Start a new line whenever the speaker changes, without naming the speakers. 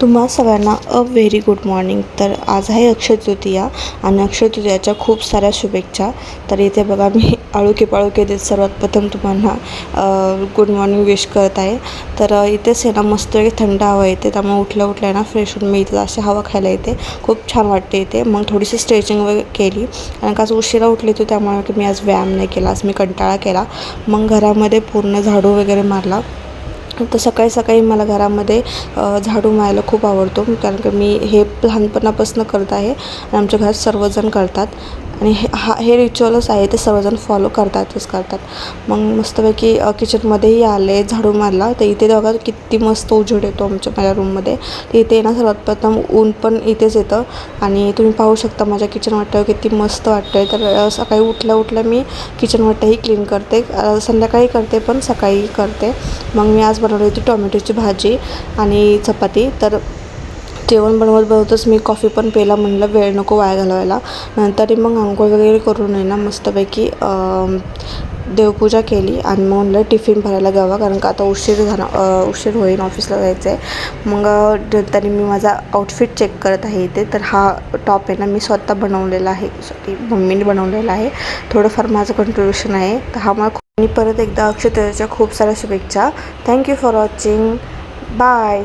तुम्हा सगळ्यांना a very good morning. तर आज आहे अक्षय तृतीया आणि अक्षय तृतीयाच्या खूप साऱ्या शुभेच्छा. तर इथे बघा मी आळुके पाळुके देत सर्वात प्रथम तुम्हाला गुड मॉर्निंग विश करत आहे. तर इथेच आहे ना मस्त थंड हवा येते त्यामुळे उठल्या उठल्या ना फ्रेश होऊन मी इथं अशी हवा खायला येते. खूप छान वाटते इथे. मग थोडीशी स्ट्रेचिंग वगैरे केली. आणि का आज उशिरा उठली होती त्यामुळे की मी आज व्यायाम नाही केला. आज मी कंटाळा केला. मग घरामध्ये पूर्ण झाडू वगैरे मारला. तर सकाळी सकाळी मला घरामध्ये झाडू मारायला खूप आवडतो. कारण की मी हे लहानपणापासून करत आहे आणि आमच्या घरात सर्वजण करतात. आणि हे हा हे रिच्युअलच आहे ते सर्वजण फॉलो करतातच करतात. मग मस्तपैकी किचनमध्येही आले झाडू मारला. तर इथे बघा किती मस्त उजेड येतो आमच्या माझ्या रूममध्ये तर इथे ना सर्वात प्रथम ऊन पण इथेच येतं. आणि तुम्ही पाहू शकता माझ्या किचन वाट्यावर किती मस्त वाटतं आहे तर सकाळी उठल्या उठल्या मी किचन वाटतंही क्लीन करते. संध्याकाळी करते पण सकाळी करते. मग मी आज बनवली होती टोमॅटोची भाजी आणि चपाती. तर जेवण बनवत बनवतच मी कॉफी पण प्यायला म्हणलं वेळ नको वाया घालवायला. नंतर मग आंघोळ वगैरे करून आहे ना मस्तपैकी देवपूजा केली आणि मग म्हणलं टिफिन भरायला घ्यावा कारण का आता उशीर झाला उशीर होईल ऑफिसला जायचं आहे मग तरी मी माझा आउटफिट चेक करत आहे इथे तर हा टॉप आहे ना मी स्वतः बनवलेला आहे सॉरी मम्मीने बनवलेला आहे. थोडंफार माझं कंट्रीब्युशन आहे. तर हा मला आणि परत एकदा अक्षय खूप साऱ्या शुभेच्छा. Thank you for watching bye